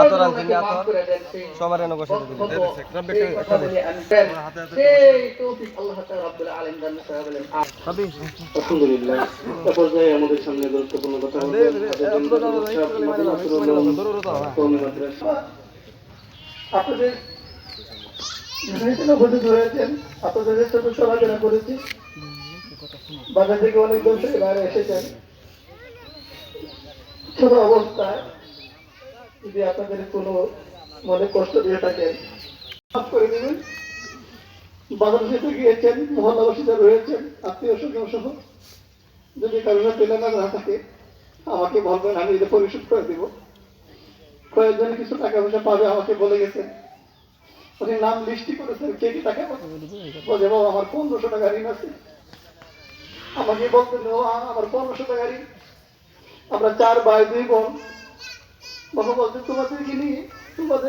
আতর আনছেন, আতর। সবার এনে বসে আলহামদুলিল্লাহ। আমাদের সামনে গুরুত্বপূর্ণ কথা আপনাদের উপস্থিত হয়েছেন আপনাদের সাথে চলাফেরা করেছি। বাজার থেকে অনেক দূর থেকে বাইরে এসেছেন ছোট অবস্থায় যদি আপনাদের কোনো মনে কষ্ট দিয়ে থাকেন, মাফ করে থেকে গিয়েছেন মহল্লাবাসীরা রয়েছেন, আত্মীয় স্বজন সহ। যদি কারোর পেলে না থাকে, আমাকে বলবেন, আমি এটা পরিশোধ করে দিব। কয়েকজন কিছু টাকা পয়সা পাবে, আমাকে বলে গেছেন। উনি নাম লিস্টি করেছেন, কে কি টাকা বলে, বাবা, আমার পনেরোশো টাকা ঋণ আছে। আমাকে বলতেন আমার পনেরোশো টাকা ঋণ। আমরা চার ভাই দুই বোন। বাবা বলছে তোমাদের কি নিয়ে তোমাদের